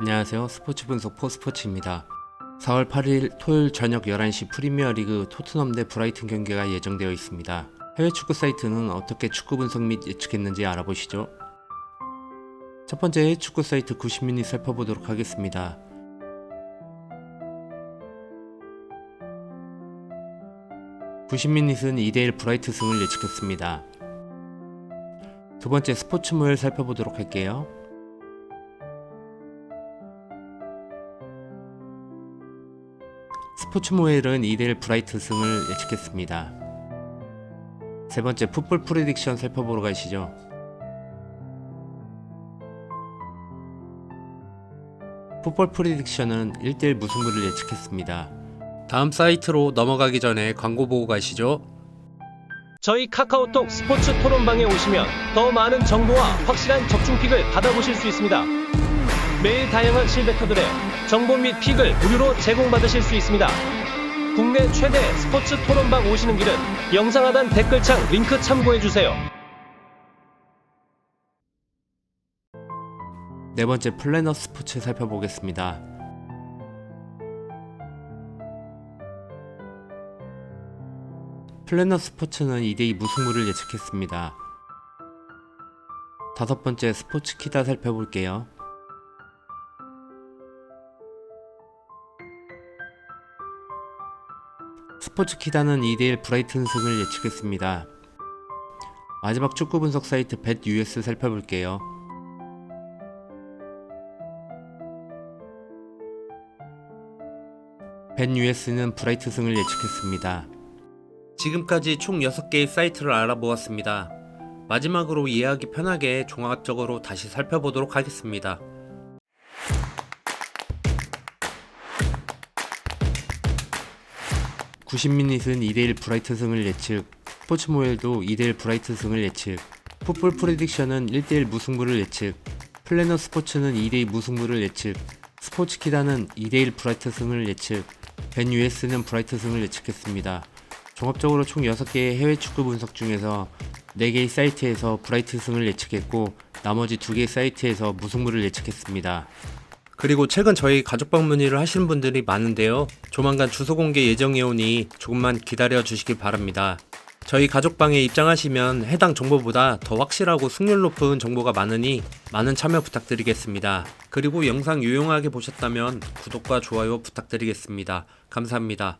안녕하세요. 스포츠 분석 포스포츠입니다. 4월 8일 토요일 저녁 11시 프리미어리그 토트넘 대 브라이튼 경기가 예정되어 있습니다. 해외 축구 사이트는 어떻게 축구 분석 및 예측했는지 알아보시죠. 첫 번째 축구 사이트 90미니 살펴보도록 하겠습니다. (90미닛은 2대1 브라이트 승을 예측했습니다. 두 번째 스포츠몰 살펴보도록 할게요. 스포츠모엘은 2대1 브라이트 승을 예측했습니다. 세 번째 풋볼 프레딕션 살펴보러 가시죠. 풋볼 프레딕션은 1대1 무승부를 예측했습니다. 다음 사이트로 넘어가기 전에 광고 보고 가시죠. 저희 카카오톡 스포츠 토론방에 오시면 더 많은 정보와 확실한 적중픽을 받아보실 수 있습니다. 매일 다양한 실베터들의 정보 및 픽을 무료로 제공받으실 수 있습니다. 국내 최대 스포츠 토론방 오시는 길은 영상 하단 댓글창 링크 참고해주세요. 네 번째 플래너 스포츠 살펴보겠습니다. 플래너 스포츠는 2대2 무승부를 예측했습니다. 다섯 번째 스포츠 키다 살펴볼게요. 스포츠 키다는 2대1 브라이튼 승을 예측했습니다. 마지막 축구 분석 사이트 벳 US 살펴볼게요. 벤 US는 브라이트 승을 예측했습니다. 지금까지 총 6개의 사이트를 알아보았습니다. 마지막으로 이해하기 편하게 종합적으로 다시 살펴보도록 하겠습니다. (90미닛은 2대1 브라이트 승을 예측) 스포츠모엘도 2대1 브라이트 승을 예측 풋볼 프레딕션은 1대1 무승부를 예측 플래너 스포츠는 2대2 무승부를 예측 스포츠 키다는 2대1 브라이트 승을 예측 벤 US는 브라이트 승을 예측했습니다. 종합적으로 총 6개의 해외 축구 분석 중에서 4개의 사이트에서 브라이트 승을 예측했고 나머지 2개의 사이트에서 무승부를 예측했습니다. 그리고 최근 저희 가족 방문의를 하시는 분들이 많은데요. 조만간 주소 공개 예정이 오니 조금만 기다려 주시기 바랍니다. 저희 가족방에 입장하시면 해당 정보보다 더 확실하고 승률 높은 정보가 많으니 많은 참여 부탁드리겠습니다. 그리고 영상 유용하게 보셨다면 구독과 좋아요 부탁드리겠습니다. 감사합니다.